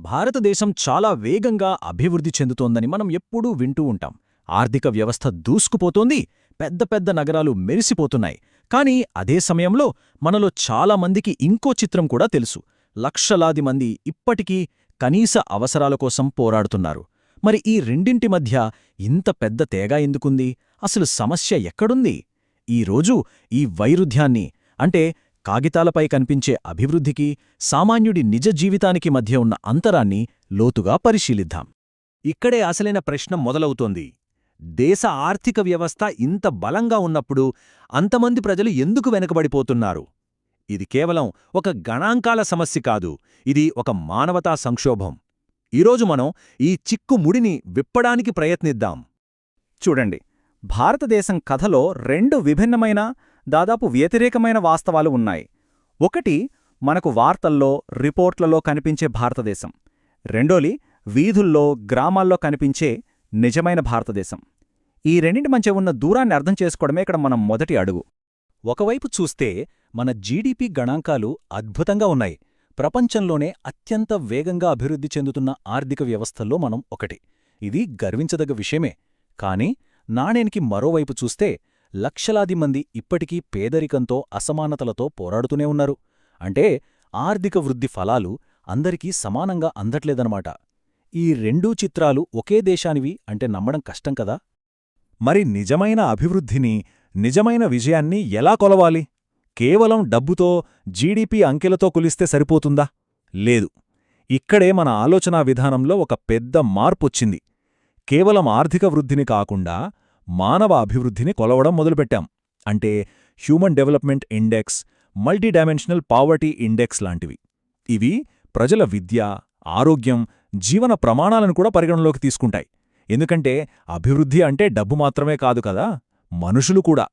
భారతదేశం చాలా వేగంగా అభివృద్ధి చెందుతోందని మనం ఎప్పుడూ వింటూ ఉంటాం. ఆర్థిక వ్యవస్థ దూసుకుపోతోంది పెద్ద పెద్ద నగరాలు మెరిసిపోతున్నాయి. కానీ అదే సమయంలో మనలో చాలామందికి ఇంకో చిత్రం కూడా తెలుసు. లక్షలాది మంది ఇప్పటికీ కనీస అవసరాల కోసం పోరాడుతున్నారు. మరి ఈ రెండింటి మధ్య ఇంత పెద్ద తేగా ఎందుకుంది? అసలు సమస్య ఎక్కడుంది? ఈరోజు ఈ వైరుధ్యాన్ని అంటే కాగితాలపై కనిపించే అభివృద్ధికి సామాన్యుడి నిజ జీవితానికి మధ్య ఉన్న అంతరాన్ని లోతుగా పరిశీలిద్దాం. ఇక్కడే అసలైన ప్రశ్న మొదలవుతోంది. దేశ ఆర్థిక వ్యవస్థ ఇంత బలంగా ఉన్నప్పుడు అంతమంది ప్రజలు ఎందుకు వెనుకబడిపోతున్నారు? ఇది కేవలం ఒక గణాంకాల సమస్య కాదు ఇది ఒక మానవతా సంక్షోభం. ఈరోజు మనం ఈ చిక్కు ముడిని విప్పడానికి ప్రయత్నిద్దాం. చూడండి భారతదేశం కథలో రెండు విభిన్నమైన దాదాపు వ్యతిరేకమైన వాస్తవాలు ఉన్నాయి. ఒకటి మనకు వార్తల్లో రిపోర్ట్లలో కనిపించే భారతదేశం. రెండోలి వీధుల్లో గ్రామాల్లో కనిపించే నిజమైన భారతదేశం. ఈ రెండింటి మధ్య ఉన్న దూరాన్ని అర్థం చేసుకోవడమే ఇక్కడ మనం మొదటి అడుగు. ఒకవైపు చూస్తే మన జీడిపి గణాంకాలు అద్భుతంగా ఉన్నాయి. ప్రపంచంలోనే అత్యంత వేగంగా అభివృద్ధి చెందుతున్న ఆర్థిక వ్యవస్థల్లో మనం ఒకటి. ఇది గర్వించదగ్గ విషయమే. కాని నాణేనికి మరోవైపు చూస్తే లక్షలాది మంది ఇప్పటికీ పేదరికంతో అసమానతలతో పోరాడుతూనే ఉన్నారు. అంటే ఆర్థిక వృద్ధి ఫలాలు అందరికీ సమానంగా అందట్లేదనమాట ఈ రెండూ చిత్రాలు ఒకే దేశానివి అంటే నమ్మడం కష్టం కదా? మరి నిజమైన అభివృద్ధిని నిజమైన విజయాన్ని ఎలా కొలవాలి? కేవలం డబ్బుతో జీడీపీ అంకెలతో కొలిస్తే సరిపోతుందా? లేదు. ఇక్కడే మన ఆలోచనా విధానంలో ఒక పెద్ద మార్పొచ్చింది. కేవలం ఆర్థిక వృద్ధిని కాకుండా మానవ అభివృద్ధిని కొలవడం మొదలుపెట్టాం. అంటే human development index multidimensional poverty index లాంటివి. ఇవి ప్రజల విద్య ఆరోగ్యం జీవన ప్రమాణాలను కూడా పరిగణలోకి తీసుకుంటాయి. ఎందుకంటే అభివృద్ధి అంటే డబ్బు మాత్రమే కాదు కదా మనుషులు కూడా.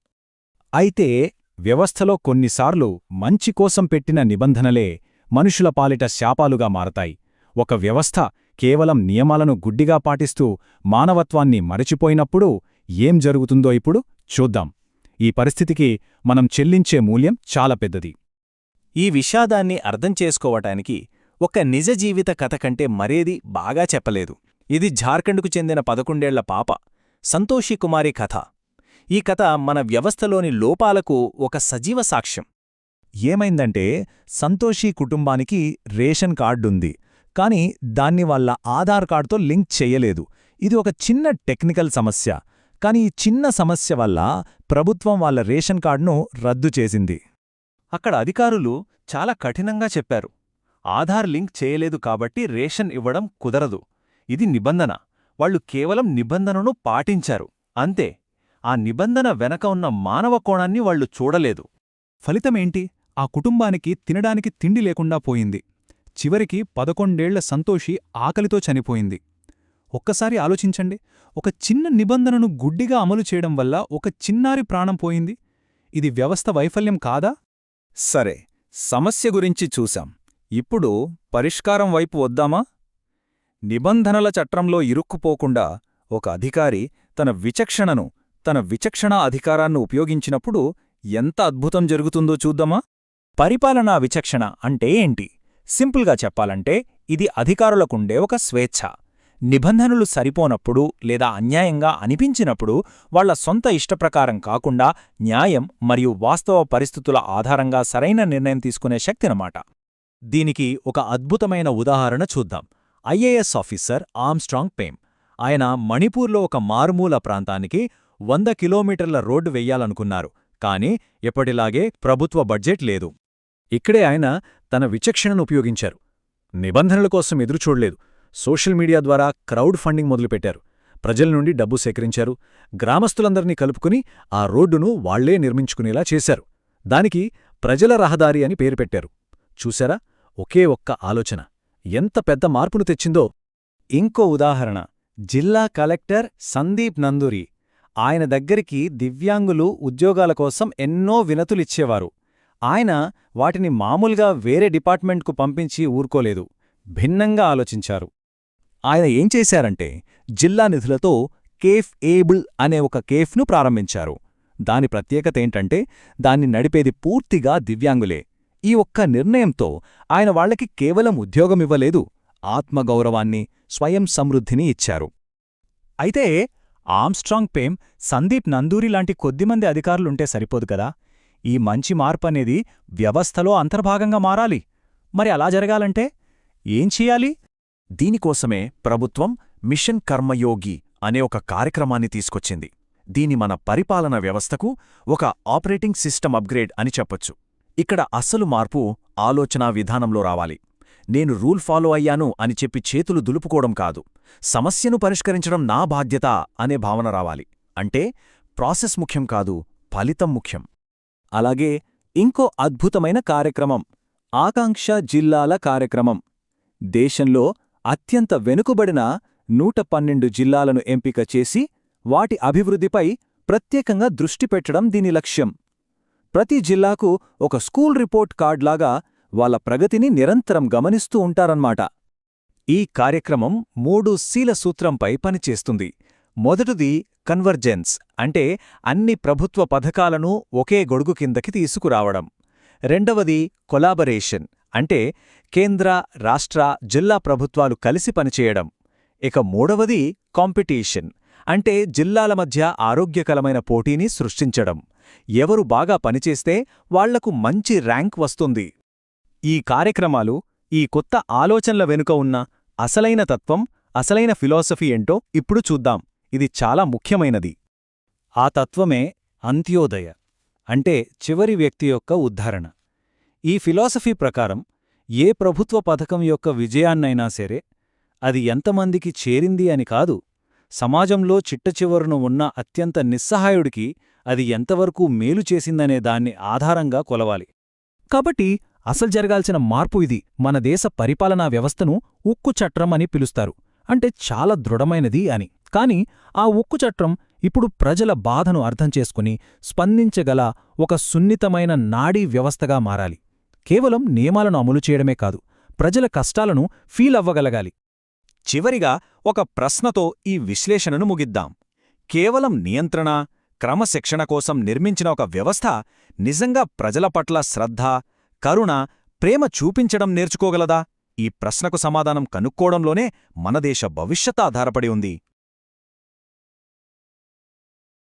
అయితే వ్యవస్థలో కొన్నిసార్లు మంచి కోసం పెట్టిన నిబంధనలే మనుషుల పాలిట శాపాలుగా మారతాయి. ఒక వ్యవస్థ కేవలం నియమాలను గుడ్డిగా పాటిస్తూ మానవత్వాన్ని మరచిపోయినప్పుడు ఏం జరుగుతుందో ఇప్పుడు చూద్దాం. ఈ పరిస్థితికి మనం చెల్లించే మూల్యం చాలా పెద్దది. ఈ విషాదాన్ని అర్థం చేసుకోవటానికి ఒక నిజ జీవిత కథ కంటే మరేది బాగా చెప్పలేదు. ఇది ఝార్ఖండ్కు చెందిన పదకొండేళ్ళ పాప సంతోషి కుమారి కథ. ఈ కథ మన వ్యవస్థలోని లోపాలకు ఒక సజీవ సాక్ష్యం. ఏమైందంటే సంతోషి కుటుంబానికి రేషన్ కార్డుంది కాని దాన్ని వాళ్ళ ఆధార్ కార్డుతో లింక్ చెయ్యలేదు ఇది ఒక చిన్న టెక్నికల్ సమస్య. కాని ఈ చిన్న సమస్య వల్ల ప్రభుత్వం వాళ్ళ రేషన్ కార్డును రద్దు చేసింది. అక్కడ అధికారులు చాలా కఠినంగా చెప్పారు. ఆధార్ లింక్ చేయలేదు కాబట్టి రేషన్ ఇవ్వడం కుదరదు. ఇది నిబంధన. వాళ్ళు కేవలం నిబంధనను పాటించారు. అంతే. ఆ నిబంధన వెనక ఉన్న మానవ కోణాన్ని వాళ్ళు చూడలేదు. ఫలితమేంటి ఆ కుటుంబానికి తినడానికి తిండి లేకుండా పోయింది. చివరికి పదకొండేళ్ళ సంతోషి ఆకలితో చనిపోయింది. ఒక్కసారి ఆలోచించండి. ఒక చిన్న నిబంధనను గుడ్డిగా అమలు చేయడం వల్ల ఒక చిన్నారి ప్రాణం పోయింది. ఇది వ్యవస్థ వైఫల్యం కాదా? సరే సమస్య గురించి చూశాం. ఇప్పుడు పరిష్కారం వైపు వద్దామా? నిబంధనల చట్రంలో ఇరుక్కుపోకుండా ఒక అధికారి తన విచక్షణను తన విచక్షణా అధికారాన్ని ఉపయోగించినప్పుడు ఎంత అద్భుతం జరుగుతుందో చూద్దామా? పరిపాలనా విచక్షణ అంటే ఏంటి? సింపుల్గా చెప్పాలంటే ఇది అధికారులకుండే ఒక స్వేచ్ఛ. నిబంధనలు సరిపోనప్పుడు లేదా అన్యాయంగా అనిపించినప్పుడు వాళ్ళ సొంత ఇష్టప్రకారం కాకుండా న్యాయం మరియు వాస్తవ పరిస్థితుల ఆధారంగా సరైన నిర్ణయం తీసుకునే శక్తినమాట. దీనికి ఒక అద్భుతమైన ఉదాహరణ చూద్దాం. IAS officer Armstrong Pame. ఆయన మణిపూర్లో ఒక మారుమూల ప్రాంతానికి వంద కిలోమీటర్ల రోడ్డు వెయ్యాలనుకున్నారు కాని ఎప్పటిలాగే ప్రభుత్వ బడ్జెట్ లేదు. ఇక్కడే ఆయన తన విచక్షణను ఉపయోగించారు. నిబంధనల కోసం ఎదురుచూడలేదు. సోషల్ మీడియా ద్వారా క్రౌడ్ ఫండింగ్ మొదలుపెట్టారు. ప్రజల నుండి డబ్బు సేకరించారు. గ్రామస్తులందరినీ కలుపుకుని ఆ రోడ్డును వాళ్ళే నిర్మించుకునేలా చేశారు. దానికి ప్రజల రహదారి అని పేరు పెట్టారు. చూశారా? ఒకే ఒక్క ఆలోచన. ఎంత పెద్ద మార్పును తెచ్చిందో. ఇంకో ఉదాహరణ. జిల్లా కలెక్టర్ సందీప్ నందూరి. ఆయన దగ్గరికి దివ్యాంగులు ఉద్యోగాల కోసం ఎన్నో వినతులిచ్చేవారు. ఆయన వాటిని మామూలుగా వేరే డిపార్ట్మెంట్కు పంపించి ఊరుకోలేదు. భిన్నంగా ఆలోచించారు. ఆయన ఏం చేశారంటే జిల్లా నిధులతో కేఫ్ ఏబుల్ అనే ఒక కేఫ్ను ప్రారంభించారు. దాని ప్రత్యేకతేంటంటే దాన్ని నడిపేది పూర్తిగా దివ్యాంగులే. ఈ ఒక్క నిర్ణయంతో ఆయన వాళ్ళకి కేవలం ఉద్యోగమివ్వలేదు ఆత్మగౌరవాన్ని స్వయం సమృద్ధిని ఇచ్చారు. అయితే ఆమ్స్ట్రాంగ్ పేమ్ సందీప్ నందూరి లాంటి కొద్దిమంది అధికారులుంటే సరిపోదు కదా? ఈ మంచి మార్పనేది వ్యవస్థలో అంతర్భాగంగా మారాలి. మరి అలా జరగాలంటే ఏం చెయ్యాలి దీనికోసమే ప్రభుత్వం మిషన్ కర్మయోగి అనే ఒక కార్యక్రమాన్ని తీసుకొచ్చింది. దీని మన పరిపాలన వ్యవస్థకు ఒక ఆపరేటింగ్ సిస్టమ్ అప్గ్రేడ్ అని చెప్పొచ్చు. ఇక్కడ అస్సలు మార్పు ఆలోచనా విధానంలో రావాలి. నేను రూల్ ఫాలో అయ్యాను అని చెప్పి చేతులు దులుపుకోవడం కాదు. సమస్యను పరిష్కరించడం నా బాధ్యత అనే భావన రావాలి. అంటే ప్రాసెస్ ముఖ్యం కాదు ఫలితం ముఖ్యం. అలాగే ఇంకో అద్భుతమైన కార్యక్రమం ఆకాంక్ష జిల్లాల కార్యక్రమం. దేశంలో అత్యంత వెనుకబడిన నూట పన్నెండు జిల్లాలను ఎంపిక చేసి వాటి అభివృద్ధిపై ప్రత్యేకంగా దృష్టి పెట్టడం దీని లక్ష్యం. ప్రతి జిల్లాకు ఒక స్కూల్ రిపోర్ట్ కార్డ్లాగా వాళ్ళ ప్రగతిని నిరంతరం గమనిస్తూ ఉంటారన్నమాట. ఈ కార్యక్రమం మూడు శీల సూత్రంపై పనిచేస్తుంది. మొదటిది కన్వర్జెన్స్ అంటే అన్ని ప్రభుత్వ పథకాలను ఒకే గొడుగు కిందకి తీసుకురావడం. రెండవది కొలాబరేషన్ అంటే కేంద్ర రాష్ట్ర జిల్లా ప్రభుత్వాలు కలిసి పనిచేయడం. ఇక మూడవది కాంపిటీషన్. అంటే జిల్లాల మధ్య ఆరోగ్యకరమైన పోటీని సృష్టించడం. ఎవరు బాగా పనిచేస్తే వాళ్ళకు మంచి ర్యాంక్ వస్తుంది. ఈ కార్యక్రమాలు ఈ కొత్త ఆలోచనల వెనుక ఉన్న అసలైన తత్వం అసలైన ఫిలాసఫీ ఏంటో ఇప్పుడు చూద్దాం. ఇది చాలా ముఖ్యమైనది. ఆ తత్వమే అంత్యోదయ. అంటే చివరి వ్యక్తి యొక్క ఉద్ధరణ. ఈ ఫిలాసఫీ ప్రకారం ఏ ప్రభుత్వ పథకం యొక్క విజయాన్నైనా సరే అది ఎంతమందికి చేరింది అని కాదు సమాజంలో చిట్టచివరను ఉన్న అత్యంత నిస్సహాయుడికి అది ఎంతవరకు మేలు చేసిందనే దాన్ని ఆధారంగా కొలవాలి. కాబట్టి అసలు జరగాల్సిన మార్పు ఇది. మన దేశ పరిపాలనా వ్యవస్థను ఉక్కు చట్రం అని పిలుస్తారు. అంటే చాలా దృఢమైనది అని. కాని ఆ ఉక్కు చట్రం ఇప్పుడు ప్రజల బాధను అర్థం చేసుకుని స్పందించగల ఒక సున్నితమైన నాడీ వ్యవస్థగా మారాలి. కేవలం నియమాలను అమలు చేయడమే కాదు ప్రజల కష్టాలను ఫీల్ అవ్వగలగాలి. చివరిగా ఒక ప్రశ్నతో ఈ విశ్లేషణను ముగిద్దాం. కేవలం నియంత్రణ క్రమశిక్షణ కోసం నిర్మించిన ఒక వ్యవస్థ నిజంగా ప్రజల పట్ల శ్రద్ధ కరుణ ప్రేమ చూపించడం నేర్చుకోగలదా? ఈ ప్రశ్నకు సమాధానం కనుక్కోవడంలోనే మన దేశ భవిష్యత్ ఆధారపడి ఉంది.